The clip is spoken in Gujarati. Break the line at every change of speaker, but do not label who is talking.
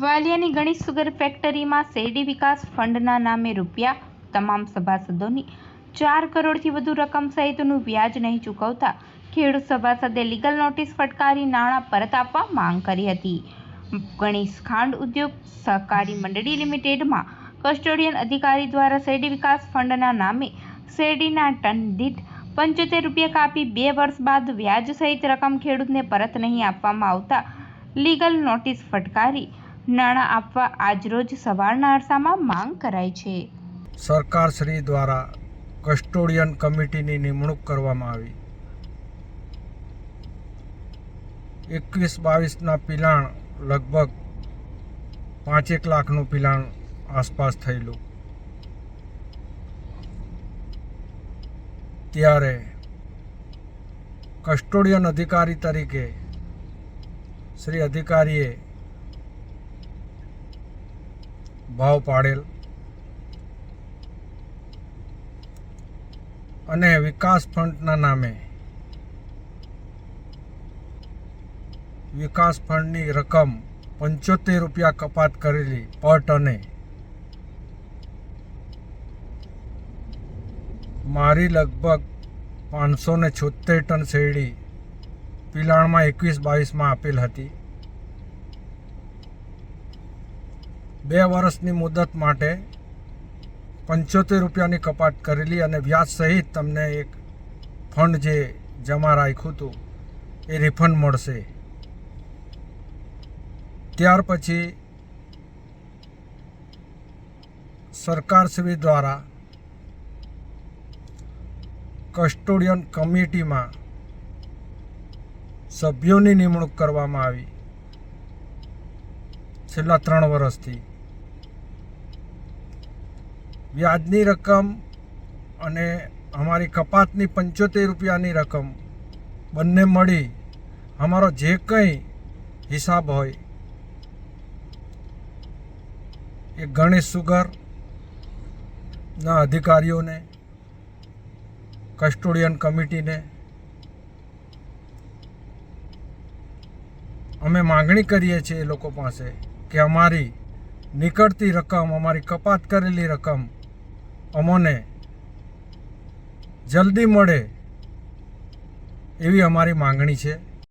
વાલિયાની ગણેશ સુગર ફેક્ટરીમાં શેરડી વિકાસ ફંડના નામે રૂપિયા તમામ સભાસદોની ચાર કરોડથી વધુ રકમ સહિતનું વ્યાજ નહીં ચૂકવતા ખેડૂત સભાસદે લીગલ નોટિસ ફટકારી નાણાં પરત આપવા માંગ કરી હતી. ગણેશ ખાંડ ઉદ્યોગ સહકારી મંડળી લિમિટેડમાં કસ્ટોડિયન અધિકારી દ્વારા શેરડી વિકાસ ફંડના નામે શેરડીના ટન દીઠ પંચોતેર રૂપિયા કાપી બે વર્ષ બાદ વ્યાજ સહિત રકમ ખેડૂતને પરત નહીં આપવામાં આવતા લીગલ નોટિસ ફટકારી નાણાં આપવા આજરોજ સવારના અરસામાં માંગ કરાઈ છે.
સરકાર શ્રી દ્વારા કસ્ટોડિયન કમિટીની નિમણૂક કરવામાં આવી. એકવીસ બાવીસના પિલાણ લગભગ પાંચેક લાખનું પિલાણ આસપાસ થયેલું. ત્યારે કસ્ટોડિયન અધિકારી તરીકે શ્રી અધિકારીએ ભાવ પાડેલ. અને વિકાસ ફંડના નામે. વિકાસ ફંડની રકમ પંચોતેર રૂપિયા કપાત કરેલી પર ટને. મારી લગભગ પાંચસો ને છોતેર ટન શેરડી પિલાણમાં એકવીસ બાવીસમાં આપેલ હતી. બે વર્ષની મુદત માટે પંચોતેર રૂપિયાની કપાત કરેલી અને વ્યાજ સહિત તમને એક ફંડ જે જમા રાખ્યું હતું, એ રિફંડ મળશે. ત્યાર પછી સરકારશ્રી દ્વારા કસ્ટોડિયન કમિટીમાં સભ્યોની નિમણૂક કરવામાં આવી છેલ્લા ત્રણ વર્ષથી. વ્યાજની રકમ અને અમારી કપાતની પંચોતેર રૂપિયાની રકમ બંને મળી. અમારો જે કંઈ હિસાબ હોય એ ગણેશ સુગરના અધિકારીઓને કસ્ટોડિયન કમિટીને અમે માગણી કરીએ છીએ એ લોકો પાસે કે અમારી નીકળતી રકમ, અમારી કપાત કરેલી રકમ અમોને જલ્દી મળે એવી અમારી માંગણી છે.